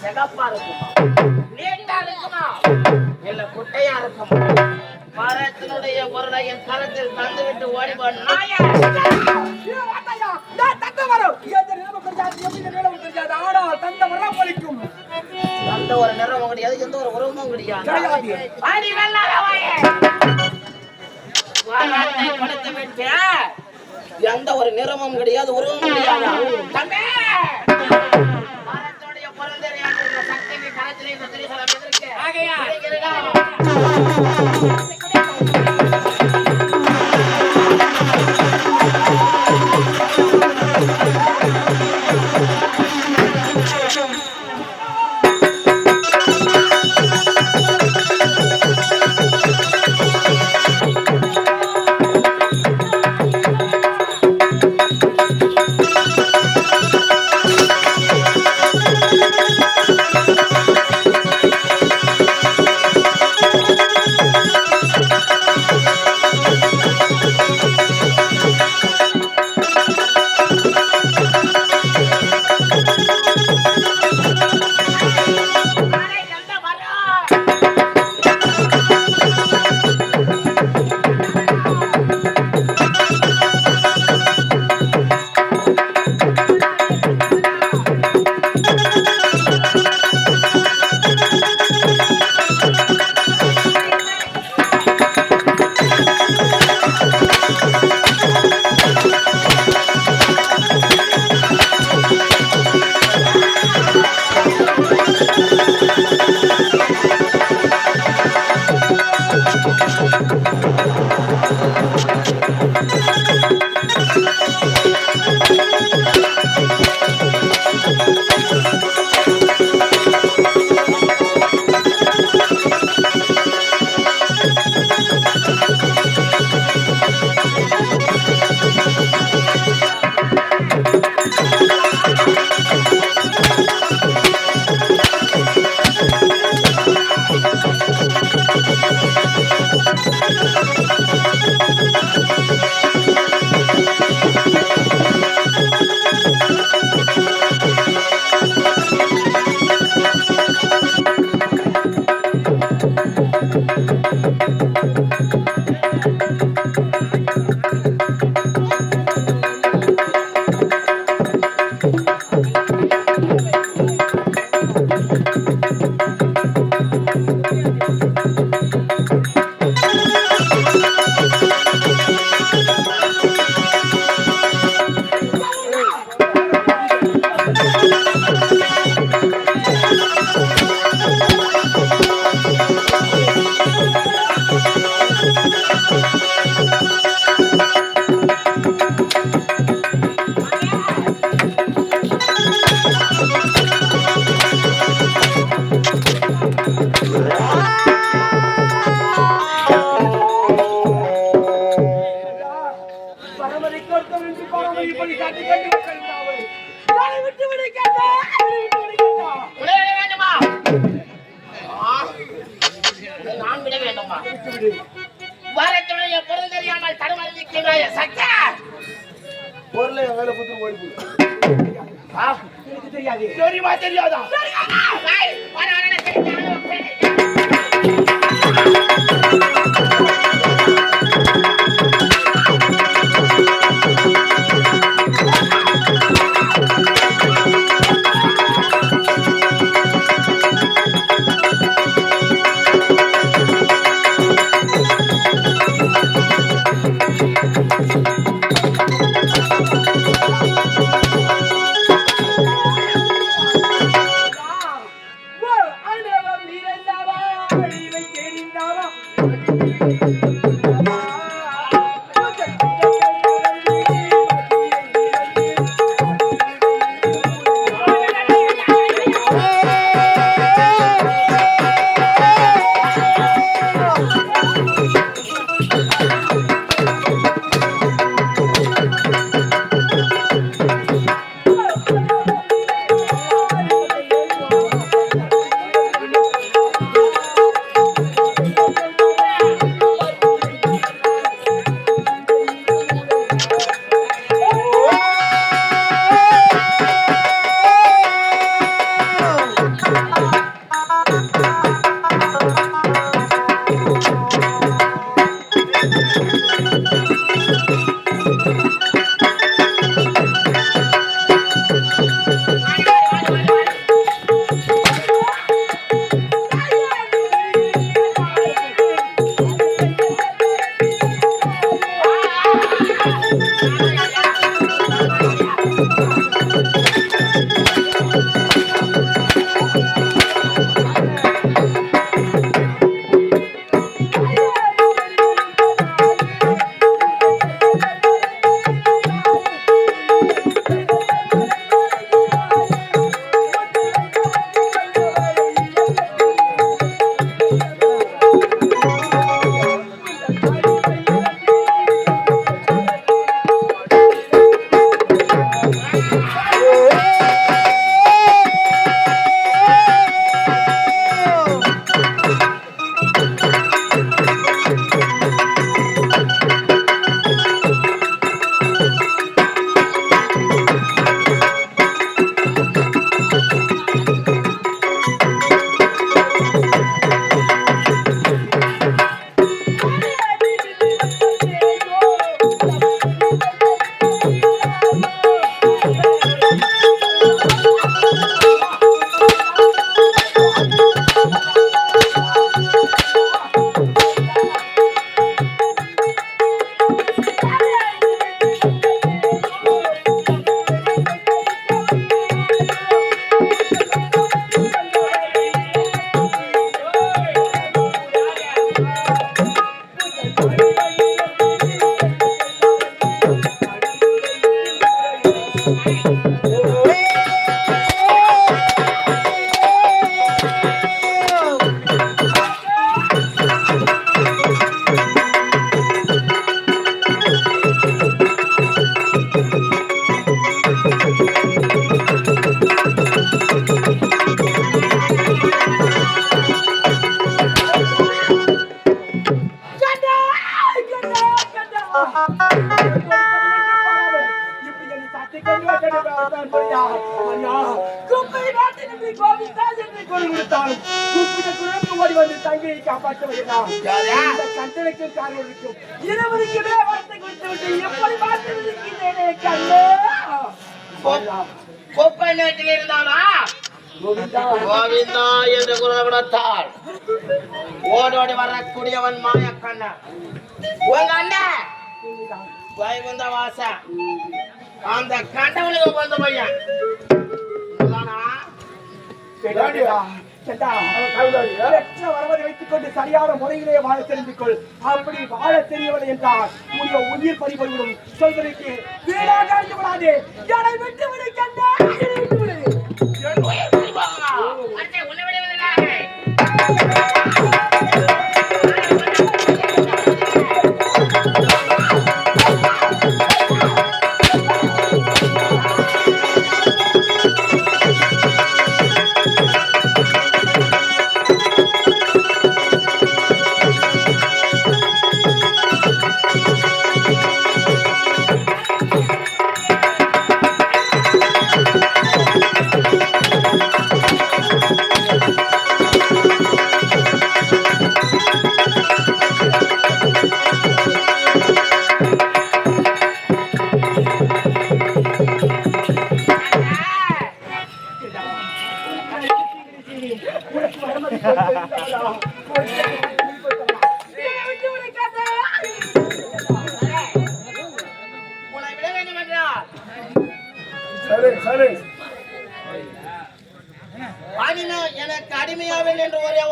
சிகப்பா இருக்குமா நீட்டா இருக்குமா இல்ல குட்டையா இருக்குமா மரத்தினுடைய பொருளை என் கரத்தில் தந்துவிட்டு ஓடிபோன் நாயே எந்த ஒரு நிறமும் கிடையாது எந்த ஒரு உருவமும் கிடையாது நிறமும் கிடையாது உருவமும் கிடையாது. தம்பி பொருள் மேல குத்துட்டு ஓடி போய் தெரியாது. தெரியுமா தெரியாதா? ஓ, மாய வைத்துக்கொண்டு சரியான முறையிலே வாழ தெரிந்துக்கொள் அப்படி வாழ தெரியவில்லை என்றால் உன்னுடைய உயிர் பறிபொருளும் சொல்வதற்கு வீடாக விடாதே விட்டு விடு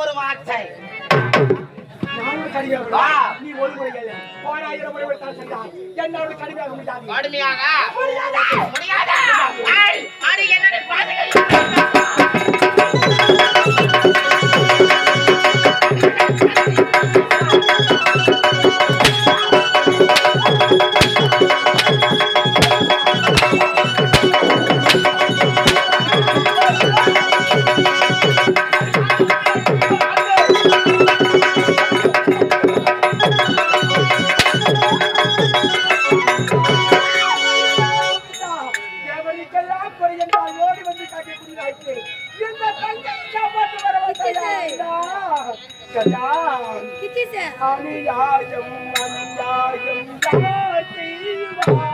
ஒரு வார்த்தை என்னோட கடுமையாக முடியாது? கடுமையாக முடியாது. என்ன कदा अनुयायं अनुयायं जाति वा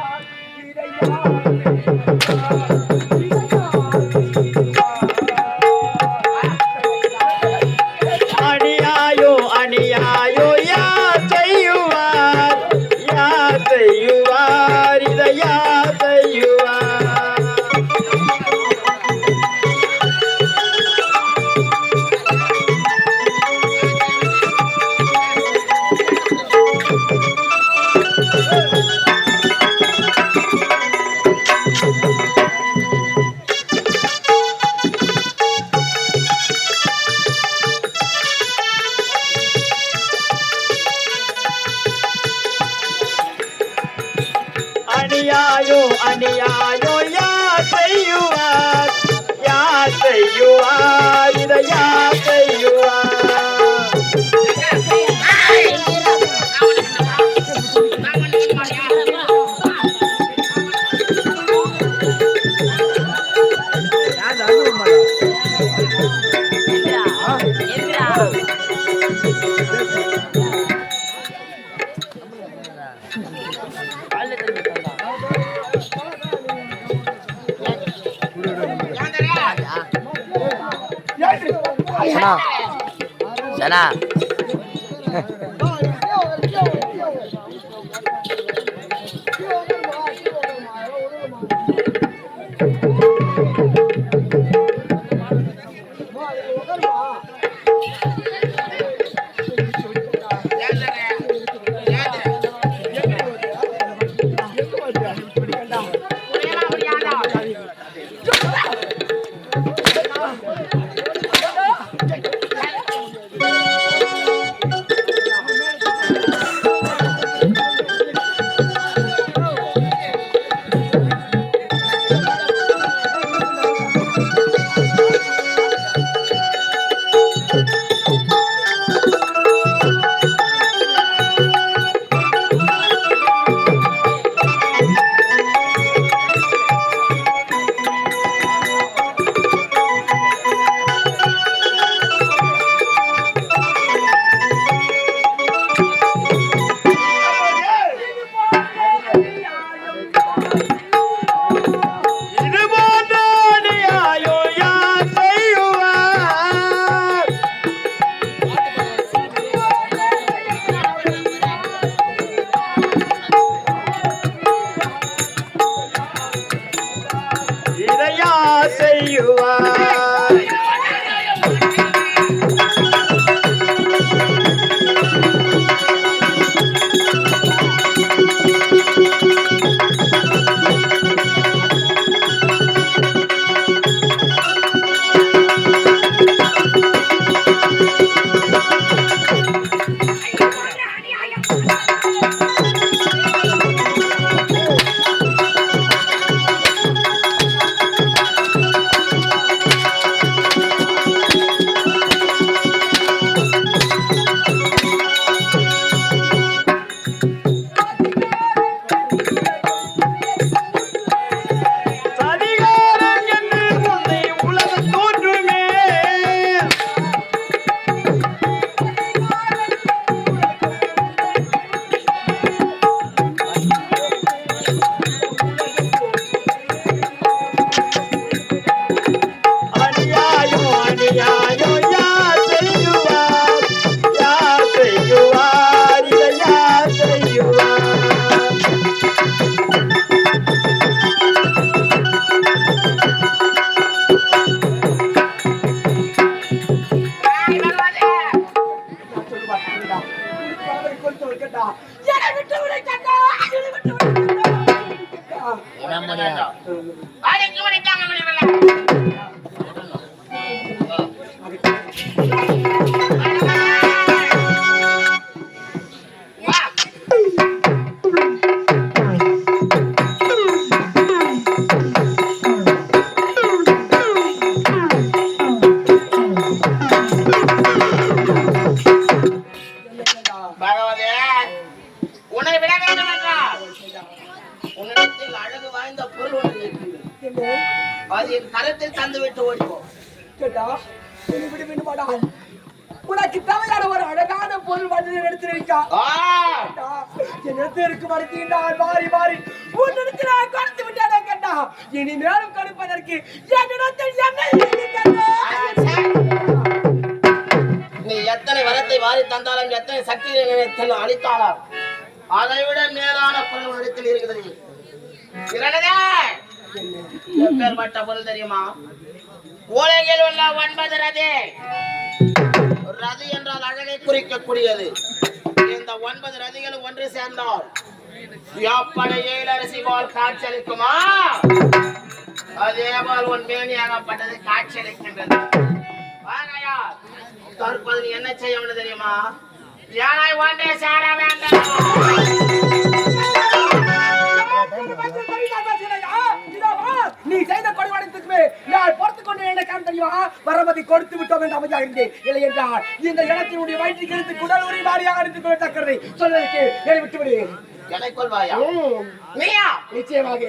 什么？谁呢？கேட்டா என்னிடத்தில் மறுக்கின்றான் மாறி மாறி உன்னிடத்தில் கொடுத்து இனி மேலும் கொடுப்பதற்கு என்னிடத்தில் என்ன நீ எத்தனை வரத்தை வாரி தந்தாலும் எத்தனை சக்தியை அளித்தாலும் அதை விட மேலான பொருள் உன்னிடத்தில் இருக்கிறது. எப்பேற்பட்ட பொருள் தெரியுமா? உலகில் உள்ள ஒன்பது ரதி. ரதி என்றால் அழகை குறிக்கக்கூடியது. அந்த ஒன்பது ரதிகள் ஒன்று சேர்ந்தால் எப்படி ஏழரசி காட்சியளிக்குமா? அதேபால் உன் மேனியாகப்பட்டது காட்சியளிக்கின்றது. ஆகையால் தற்போது என்ன செய்ய தெரியுமா? யானை ஒன்றே சேரவே வரமதி கொடுத்து விட்டோம் என்று அமைதியாக இருந்தேன். இல்லை என்றால் இந்த இடத்தினுடைய வயிற்றுக்கு எடுத்து குடல் உரி மாறியாக எடுத்துக் கொள்ள தக்கதை சொல்வதற்கு என்னை விட்டு விடு. என்னை கொள்வாயா ம், நீயா? நிச்சயமாக.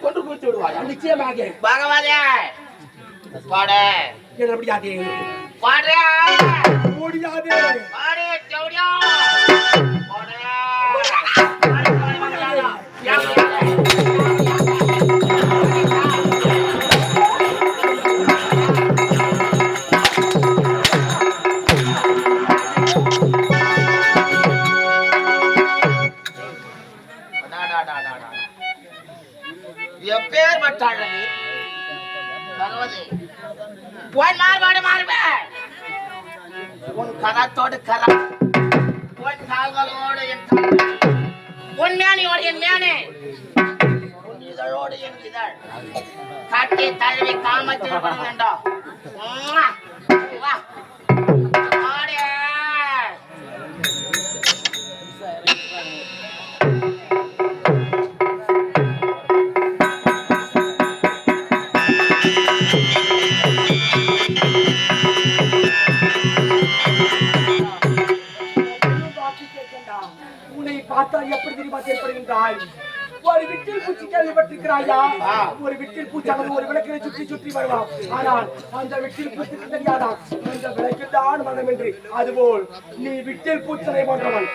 கொண்டு குவித்து விடுவாயா? நிச்சயமாக. பகவானே! பாடு. பாடு, உன் கரத்தோடு கரம் உன் கால்களோடு என் உன் மேனியோடு என் மேனே. உன் இதழோடு என் இதழ். காட்டி தழுவி காமத்தில் வேண்டாம் பார்த்தால் எப்படி தெரியுமா செயல்படுகின்றாய் ஒரு விட்டில் பூச்சி கேள்விப்பட்டிருக்கிறாயா. ஒரு விட்டில் பூச்சானது ஒரு விளக்கினை சுற்றி சுற்றி வருவான். ஆனால் அந்த விட்டில் பூச்சிக்கு தெரியாதா? அந்த விளக்கு தான் மனம் என்று. அதுபோல் நீ விட்டில் பூச்சனை போன்றவன்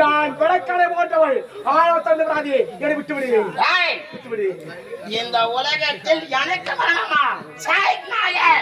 நான் விளக்கனை போன்றவள். ஆனால் தந்து விடாதே என்னை விட்டு விடு விட்டு விடு இந்த உலகத்தில் எனக்கு மரணமா? சாய் நாயே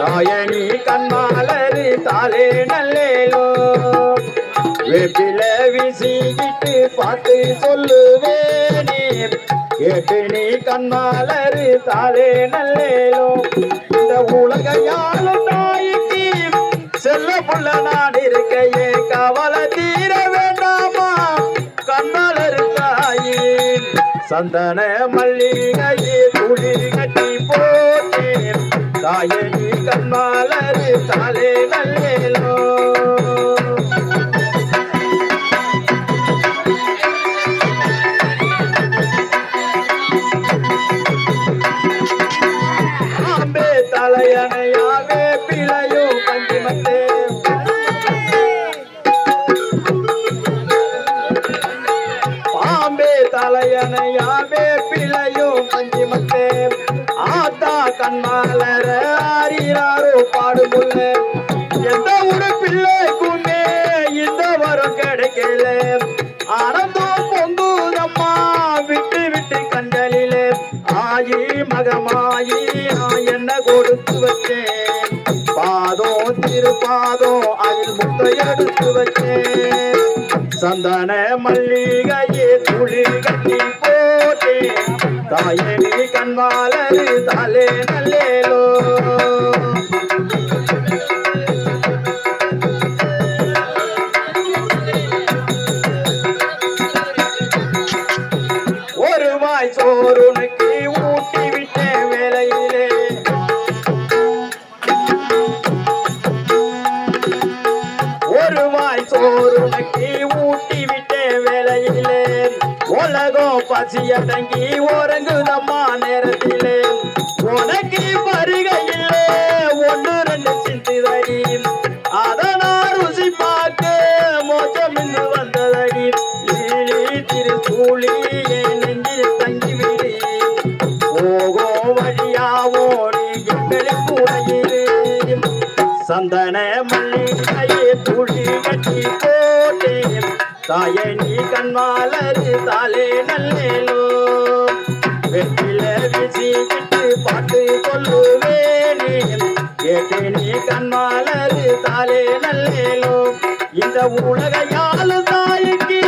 தாயணி கண்மாலரி தாலே நல்லேலோ. வேப்பில விசிக்கிட்டு பார்த்து சொல்லுவேனே. கேட்டு நீ கண்மாலரு தாலே நல்லேலோ. இந்த உலக உலகையாலும் தாய்க்கு செல்ல புள்ள நான் இருக்கையே கவலை தீர வேண்டாமா? கண்மலர் தாயே சந்தன மல்லிகையே துளி கட்டி போட்டேன் தாயணி கண்மாலரு தாலே நல்லேலோ. திருப்பாதம் அதில் முட்டை எடுத்து வச்சேன் சந்தன மல்லிகையே துளி கட்டி போட்டேன். தாயணி கண்மாலரு தலே நல்லேலோ பசிய தங்கி உறங்குதம்மா நேரத்திலே. உனக்கு வருகையிலே ஒன்று ரெண்டு சிந்துதடி அதனால் ருசி பார்க்க மோச்சம் இன்று வந்ததடி. லீலி திருக்கூலி என் நெஞ்சில் தங்கிவிடு. ஓகோ தாயே நீ கண்மாலரு தாலே நல்லேலோ வெற்றில வீசிக்கிட்டு பாட்டு கொள்ளுவேனே. கேட்டு நீ கண்மாலரு தாலே நல்லேலோ இந்த உலகையாளு தாய்க்கு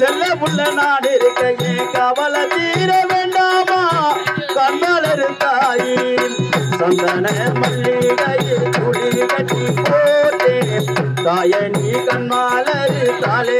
செல்ல உள்ள நாடு இருக்கையே கவலை தீர வேண்டாமா? கண்மலரு தாயின் சந்தன மல்லிகையை துளி கட்டி போட்டேன் தாயணி நீ கண்மாலரு தாலே